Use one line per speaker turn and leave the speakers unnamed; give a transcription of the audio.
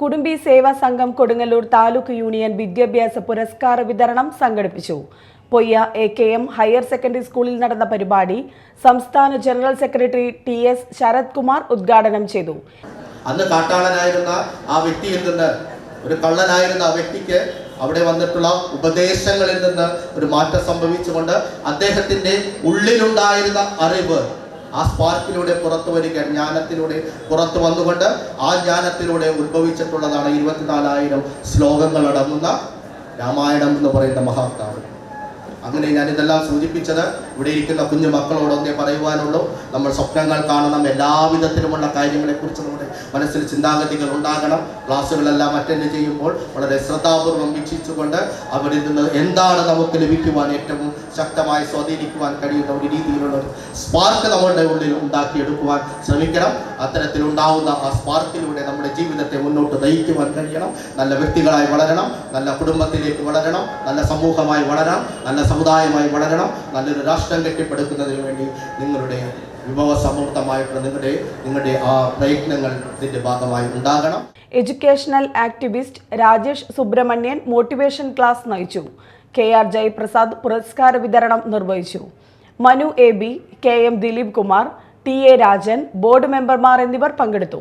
കുടുംബി സേവാ സംഘം കൊടുങ്ങല്ലൂർ താലൂക്ക് യൂണിയൻ വിദ്യാഭ്യാസ പുരസ്കാര വിതരണം സംഘടിപ്പിച്ചു. Poyya A K M higher secondary സ്കൂളിൽ നടന്ന പരിപാടി സംസ്ഥാന general secretary T S Sarath Kumar ഉദ്ഘാടനം ചെയ്തു.
അന്ന് കാട്ടാളനായിരുന്ന ആ വ്യക്തിയിൽ നിന്ന് ഒരു കള്ളനായിരുന്ന ആ വ്യക്തിക്ക് അവിടെ വന്നിട്ടുള്ള ഉപദേശങ്ങളിൽ നിന്ന് ഒരു മാറ്റം സംഭവിച്ചുകൊണ്ട് അദ്ദേഹത്തിന്റെ ഉള്ളിലുണ്ടായിരുന്ന അറിവ് ആ സ്പാർക്കിലൂടെ പുറത്തു വരിക ജ്ഞാനത്തിലൂടെ പുറത്തു വന്നുകൊണ്ട് ആ ജ്ഞാനത്തിലൂടെ ഉത്ഭവിച്ചിട്ടുള്ളതാണ് ഇരുപത്തിനാലായിരം ശ്ലോകങ്ങൾ അടങ്ങുന്ന രാമായണം എന്ന് പറയുന്ന മഹാത്മാവ്. അങ്ങനെ ഞാൻ ഇതെല്ലാം സൂചിപ്പിച്ചത് ഇവിടെ ഇരിക്കുന്ന കുഞ്ഞു മക്കളോടൊന്നേ പറയുവാനുള്ളൂ. നമ്മൾ സ്വപ്നങ്ങൾ കാണണം എല്ലാവിധത്തിലുമുള്ള കാര്യങ്ങളെക്കുറിച്ച് നമ്മുടെ മനസ്സിൽ ചിന്താഗതികൾ ഉണ്ടാകണം. ക്ലാസ്സുകളെല്ലാം അറ്റൻഡ് ചെയ്യുമ്പോൾ വളരെ ശ്രദ്ധാപൂർവം വീക്ഷിച്ചുകൊണ്ട് അവിടെ നിന്ന് എന്താണ് നമുക്ക് ലഭിക്കുവാൻ ഏറ്റവും ശക്തമായി സ്വാധീനിക്കുവാൻ കഴിയുന്ന ഒരു രീതിയിലുള്ള ഒരു സ്പാർക്ക് നമ്മളുടെ ഉള്ളിൽ ഉണ്ടാക്കിയെടുക്കുവാൻ ശ്രമിക്കണം. അത്തരത്തിലുണ്ടാവുന്ന ആ സ്പാർക്കിലൂടെ നമ്മുടെ ജീവിതത്തെ മുന്നോട്ട് നയിക്കുവാൻ കഴിയണം. നല്ല വ്യക്തികളായി വളരണം. നല്ല കുടുംബത്തിലേക്ക് വളരണം. നല്ല സമൂഹമായി വളരണം നല്ല സമുദായമായി വളരണം. നല്ലൊരു രാഷ്ട്രം കെട്ടിപ്പടുക്കുന്നതിന് വേണ്ടി നിങ്ങളുടെ വിഭവ സമൃദ്ധമായിട്ടുള്ള നിങ്ങളുടെ നിങ്ങളുടെ ആ പ്രയത്നങ്ങൾ ഇതിന്റെ ഭാഗമായി ഉണ്ടാകണം.
Educational activist Rajesh Subramanian motivation class നയിച്ചു. കെ ആർ ജയപ്രസാദ് പുരസ്കാര വിതരണം നിർവഹിച്ചു. Manu A B K M Dileep Kumar T A Rajan board മെമ്പർമാർ എന്നിവർ പങ്കെടുത്തു.